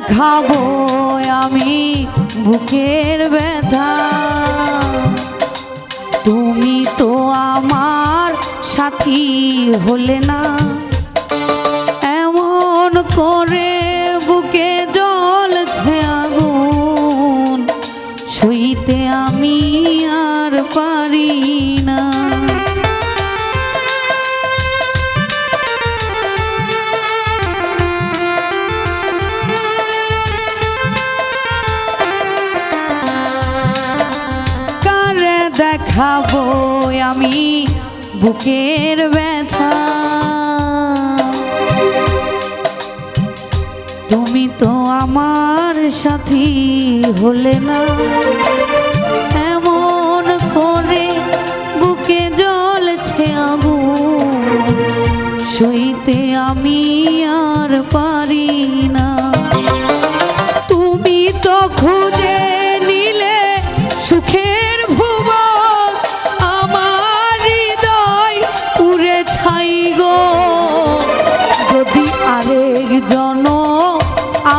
দেখাবো আমি বুকের ব্যথা। তুমি তো আমার সাথী হলে না। এমন করে আমি বুকের ব্যথা। তুমি তো আমার সাথী হলে না। এমন করে বুকে জ্বলছে আগুন। সইতে আমি আর পারি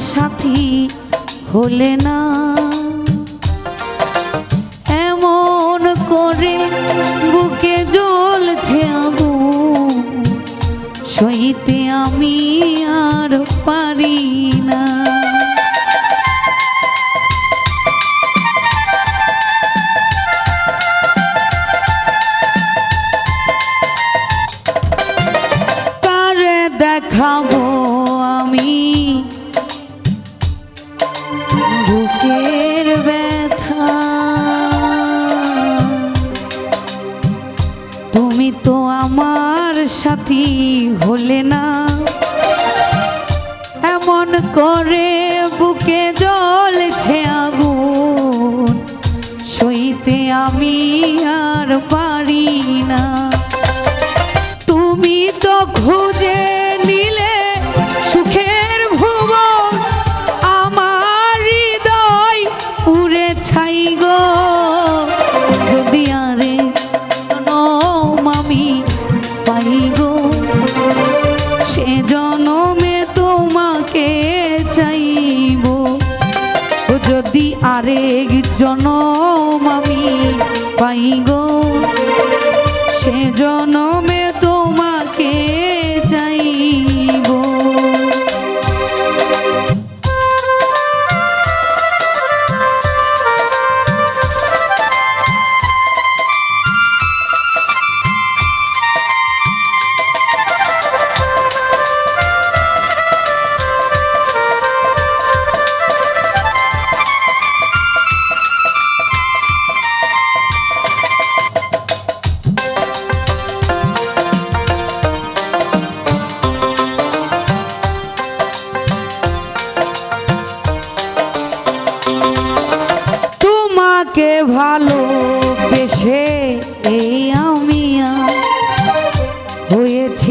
সাথী হলে না। এমন করে বুকে জ্বলছে আগুন সইতে আমি আর পারি না। দেখাবো তুমি তো আমার সাথী হলে না। এমন করে বুকে জ্বলছে আগুন সইতে আমি আর গো। সে জনমে তোমাকে চাইব। যদি জনম আমি পাই গো সে জনমে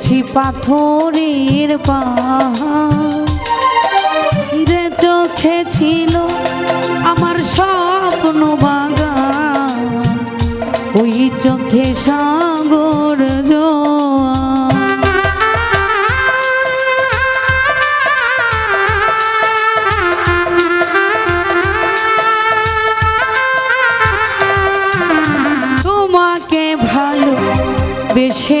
হয়েছি পাথরের যে চোখে ছিল আমার স্বপ্ন বাগান। ওই চোখে সাগর তোমাকে ভালো বেশে